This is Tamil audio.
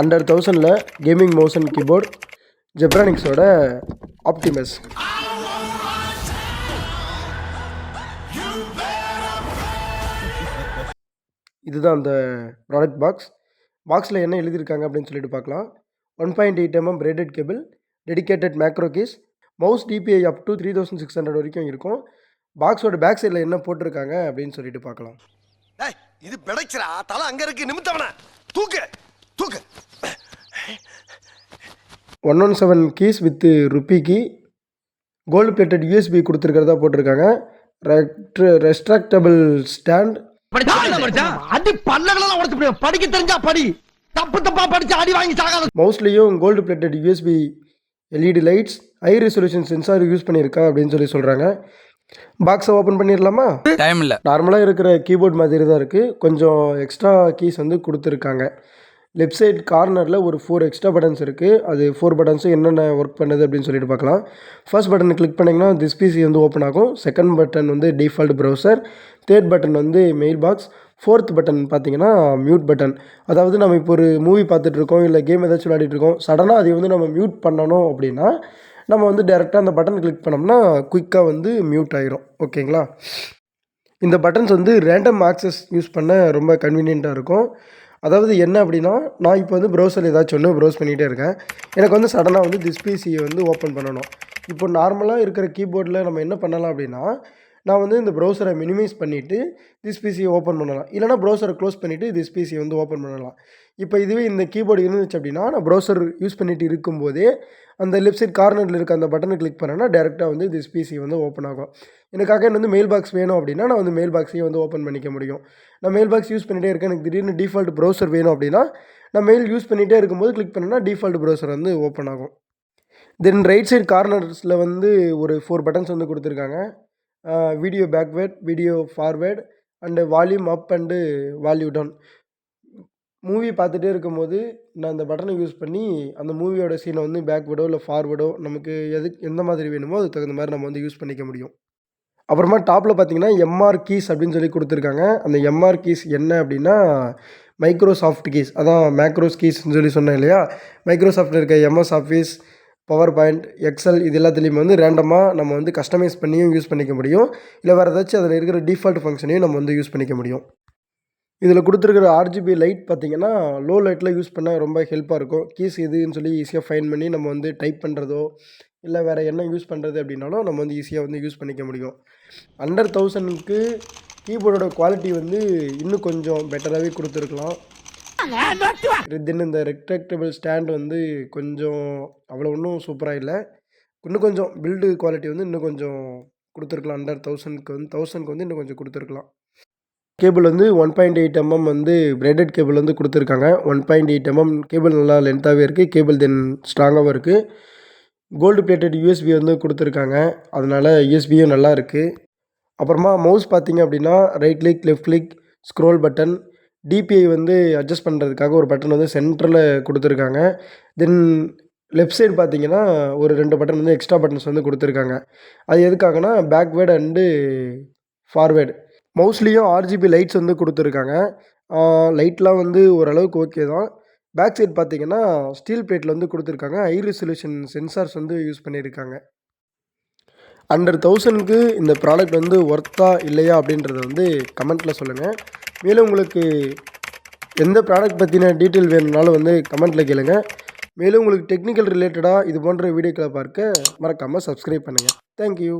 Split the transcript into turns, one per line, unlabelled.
அண்டர் தௌசண்டில் கேமிங் மோஷன் கீபோர்ட் ஜெப்ரானிக்ஸோட ஆப்டிமஸ் இதுதான் அந்த ப்ராடக்ட் பாக்ஸ் பாக்ஸில் என்ன எழுதியிருக்காங்க அப்படின்னு சொல்லிட்டு பார்க்கலாம். One point eight MM braided cable dedicated macro case mouse DPI up to three thousand six hundred வரைக்கும் இருக்கும். பாக்ஸோட பேக் சைடில் என்ன போட்டிருக்காங்க அப்படின்னு சொல்லிட்டு பார்க்கலாம்.
இது பிடைச்சிரா தலை அங்கே இருக்கு. நிமித்தவன. தூக்கு. தூக்கு.
One one seven keys with rupee key gold plated USB கொடுத்துருக்கிறதா போட்டிருக்காங்க. ரெஸ்ட்ராக்டபிள் ஸ்டாண்ட்
அடி பல்லகளெல்லாம் உடச்சு போடுவேன். படிக்க தெரிஞ்சா படி. தப்பு தப்பா படிச்சு அடி வாங்கி சாகாத.
மவுஸ்லேயும் gold plated USB LED lights high resolution sensor use பண்ணியிருக்கேன் அப்படின்னு சொல்லி சொல்கிறாங்க பாக்ஸை ஓப்பன் பண்ணிடலாமா?
டைம் இல்லை.
நார்மலாக இருக்கிற கீபோர்ட் மாதிரி தான் இருக்குது கொஞ்சம் எக்ஸ்ட்ரா கீஸ் வந்து கொடுத்துருக்காங்க. லெஃப்ட் சைட் கார்னரில் ஒரு ஃபோர் எக்ஸ்ட்ரா பட்டன்ஸ் இருக்குது அது ஃபோர் பட்டன்ஸும் என்னென்ன ஒர்க் பண்ணுது அப்படின்னு சொல்லிட்டு பார்க்கலாம். ஃபர்ஸ்ட் பட்டன் கிளிக் பண்ணிங்கன்னா திஸ் பிசி வந்து ஓப்பன் ஆகும். செகண்ட் பட்டன் வந்து டிஃபால்ட் ப்ரௌசர் தேர்ட் பட்டன் வந்து மெயில் பாக்ஸ் ஃபோர்த் பட்டன் பார்த்தீங்கன்னா மியூட் பட்டன் அதாவது நம்ம இப்போ ஒரு மூவி பார்த்துட்ருக்கோம் இல்லை கேம் ஏதாச்சும் விளையாடிட்டு இருக்கோம் சடனாக அதை வந்து நம்ம மியூட் பண்ணணும் அப்படின்னா நம்ம வந்து டேரெக்டாக அந்த பட்டன் கிளிக் பண்ணோம்னா குயிக்காக வந்து மியூட் ஆகிரும் ஓகேங்களா இந்த பட்டன்ஸ் வந்து ரேண்டம் ஆக்சஸ் யூஸ் பண்ண ரொம்ப கன்வீனியண்ட்டாக இருக்கும். அதாவது என்ன அப்படின்னா நான் இப்போ வந்து ப்ரௌசர் ஏதாச்சும் ஒன்று ப்ரௌஸ் பண்ணிகிட்டே இருக்கேன். எனக்கு வந்து சடனாக வந்து திஸ் பிசியை வந்து ஓப்பன் பண்ணணும். இப்போ நார்மலாக இருக்கிற கீபோர்டில் நம்ம என்ன பண்ணலாம் அப்படின்னா நான் வந்து இந்த ப்ரௌசரை மினிமைஸ் பண்ணிவிட்டு திஸ் பிசியை ஓப்பன் பண்ணலாம். இல்லைனா ப்ரௌசரை க்ளோஸ் பண்ணிவிட்டு திஸ் பிசியை வந்து ஓப்பன் பண்ணலாம். இப்போ இதுவே இந்த கீபோர்டு இருந்துச்சு அப்படின்னா நான் ப்ரௌசர் யூஸ் பண்ணிட்டு இருக்கும்போதே அந்த லெஃப்ட் சைட் கார்னரில் இருக்க அந்த பட்டனை கிளிக் பண்ணேன்னா டேரெக்டாக வந்து திஸ் பிசி வந்து ஓப்பன் ஆகும். எனக்காக எனக்கு வந்து மெயில் பாக்ஸ் வேணும் அப்படின்னா நான் வந்து மெயில் பாக்ஸையும் வந்து ஓப்பன் பண்ணிக்க முடியும். நான் மெயில் பாக்ஸ் யூஸ் பண்ணிகிட்டே இருக்கேன். எனக்கு திடீர்னு டிஃபால்ட் ப்ரௌசர் வேணும் அப்படின்னா நான் மெயில் யூஸ் பண்ணிகிட்டே இருக்கும்போது கிளிக் பண்ணேன்னா டிஃபால்ட் ப்ரௌசர் வந்து ஓப்பன் ஆகும். தென் ரைட் சைடு கார்னர்ஸில் வந்து ஒரு ஃபோர் பட்டன்ஸ் வந்து கொடுத்துருக்காங்க. Video backward video forward and volume up and volume down movie பார்த்துட்டே இருக்கும்போது நான் அந்த பட்டனை யூஸ் பண்ணி அந்த மூவியோட சீனை வந்து பேக்வேர்டோ இல்லை ஃபார்வேர்டோ நமக்கு எது எந்த மாதிரி வேணுமோ அதுக்கு தகுந்த மாதிரி நம்ம வந்து யூஸ் பண்ணிக்க முடியும். அப்புறமா டாப்பில் பார்த்தீங்கன்னா எம்ஆர் கீஸ் அப்படின்னு சொல்லி கொடுத்துருக்காங்க. அந்த எம்ஆர் கீஸ் என்ன அப்படின்னா மைக்ரோசாஃப்ட் கீஸ் அதான் மேக்ரோஸ் கீஸ்ன்னு சொல்லி சொன்னேன் இல்லையா? மைக்ரோசாஃப்ட்டில் இருக்க MS Office PowerPoint Excel இது எல்லாத்துலேயுமே வந்து ரேண்டமாக நம்ம வந்து கஸ்டமைஸ் பண்ணியும் யூஸ் பண்ணிக்க முடியும். இல்லை வேறு ஏதாச்சும் அதில் இருக்கிற டிஃபால்ட் ஃபங்க்ஷனையும் நம்ம வந்து யூஸ் பண்ணிக்க முடியும். இதில் கொடுத்துருக்கிற ஆர்ஜிபி லைட் பார்த்தீங்கன்னா லோ லைட்டில் யூஸ் பண்ணால் ரொம்ப ஹெல்ப்பாக இருக்கும். கீஸ் இதுன்னு சொல்லி ஈஸியாக ஃபைன் பண்ணி நம்ம வந்து டைப் பண்ணுறதோ இல்லை வேறு என்ன யூஸ் பண்ணுறது அப்படின்னாலும் நம்ம வந்து ஈஸியாக வந்து யூஸ் பண்ணிக்க முடியும். அண்டர் தௌசண்ட்க்கு கீபோர்டோட குவாலிட்டி வந்து இன்னும் கொஞ்சம் பெட்டராகவே கொடுத்துருக்கலாம். தென் இந்த ரெக்டாக்டபிள் ஸ்டாண்ட் வந்து கொஞ்சம் அவ்வளோ ஒன்றும் சூப்பராக இல்லை. இன்னும் கொஞ்சம் பில்டு குவாலிட்டி வந்து இன்னும் கொஞ்சம் கொடுத்துருக்கலாம். அண்டர் தௌசண்ட்க்கு வந்து தௌசண்ட்க்கு வந்து இன்னும் கொஞ்சம் கொடுத்துருக்கலாம். கேபிள் வந்து ஒன் பாயிண்ட் எயிட் எம்எம் வந்து பிரெடட் கேபிள் வந்து கொடுத்துருக்காங்க. One point eight mm cable நல்லா லென்த்தாகவே இருக்குது கேபிள் தென் ஸ்ட்ராங்காகவும் இருக்குது கோல்டு பிளேட்டட் யூஎஸ்பி வந்து கொடுத்துருக்காங்க. அதனால் யூஎஸ்பியும் நல்லா இருக்குது அப்புறமா மவுஸ் பார்த்தீங்க அப்படின்னா right click left click scroll button DPI வந்து அட்ஜஸ்ட் பண்ணுறதுக்காக ஒரு பட்டன் வந்து சென்டரில் கொடுத்துருக்காங்க. தென் லெஃப்ட் சைடு பார்த்தீங்கன்னா ஒரு ரெண்டு பட்டன் வந்து எக்ஸ்ட்ரா பட்டன்ஸ் வந்து கொடுத்துருக்காங்க. அது எதுக்காகனா பேக்வேர்டு அண்டு ஃபார்வேர்டு மோஸ்ட்லியும் ஆர்ஜிபி லைட்ஸ் வந்து கொடுத்துருக்காங்க. லைட்லாம் வந்து ஓரளவுக்கு ஓகே தான். பேக் சைட் பார்த்தீங்கன்னா ஸ்டீல் பிளேட்டில் வந்து கொடுத்துருக்காங்க. ஹை ரெசல்யூஷன் சென்சார்ஸ் வந்து யூஸ் பண்ணியிருக்காங்க. அண்டர் தௌசண்ட்க்கு இந்த ப்ராடக்ட் வந்து ஒர்த்தா இல்லையா அப்படின்றத வந்து கமெண்ட்டில் சொல்லுங்கள் மேலும் உங்களுக்கு எந்த ப்ராடக்ட் பற்றின டீட்டெயில் வேணும்னாலும் வந்து கமெண்ட்டில் கேளுங்க. மேலும் உங்களுக்கு டெக்னிக்கல் ரிலேட்டடாக இது போன்ற வீடியோக்களை பார்க்க மறக்காமல் சப்ஸ்கிரைப் பண்ணுங்கள் தேங்க்யூ